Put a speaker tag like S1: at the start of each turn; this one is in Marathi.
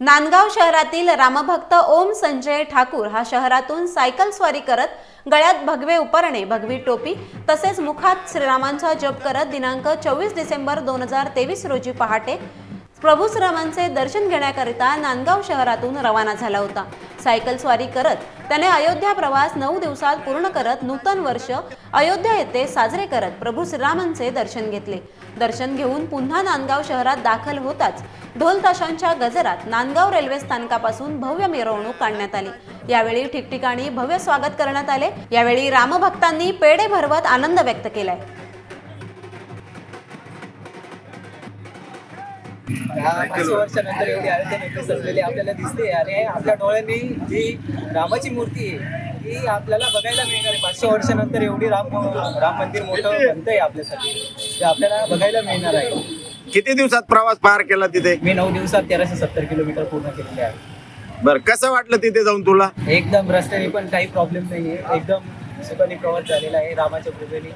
S1: नांदगाव शहरातील रामभक्त ओम संजय ठाकूर हा शहरातून सायकल स्वारी करत गळ्यात भगवे उपरणे भगवी टोपी तसेच मुखात श्रीरामांचा जप करत दिनांक चोवीस डिसेंबर दोन हजार तेवीस रोजी पहाटे प्रभू श्रीरामांचे दर्शन घेण्याकरिता नांदगाव शहरातून रवाना झाला होता. सायकल स्वारी करत त्याने अयोध्या प्रवास नऊ दिवसात पूर्ण करत नूतन वर्ष अयोध्या येथे साजरे करत प्रभू श्रीरामांचे दर्शन घेतले. दर्शन घेऊन पुन्हा नांदगाव शहरात दाखल होताच ढोल ताशांच्या गजरात नांदगाव रेल्वे स्थानकापासून भव्य मिरवणूक काढण्यात आली. यावेळी ठिकठिकाणी भव्य स्वागत करण्यात आले. यावेळी रामभक्तांनी पेढे भरवत आनंद व्यक्त केलाय.
S2: पाचशे वर्षानंतर एवढी सजलेली आपल्याला दिसते. आणि आपल्या डोळ्यांनी जी रामाची मूर्ती आहे ती आपल्याला बघायला मिळणार आहे. पाचशे वर्षानंतर एवढी राम राम मंदिर मोठं बनतंय आपल्यासाठी. ते आपल्याला बघायला मिळणार आहे.
S3: किती दिवसात प्रवास पार केला तिथे?
S2: मी नऊ दिवसात तेराशे सत्तर किलोमीटर पूर्ण केलेले आहे.
S3: बर कसं वाटलं तिथे जाऊन तुला?
S2: एकदम रस्त्याने पण काही प्रॉब्लेम नाही आहे एकदम सुखाने प्रवास झालेला आहे रामाच्या कृपेने.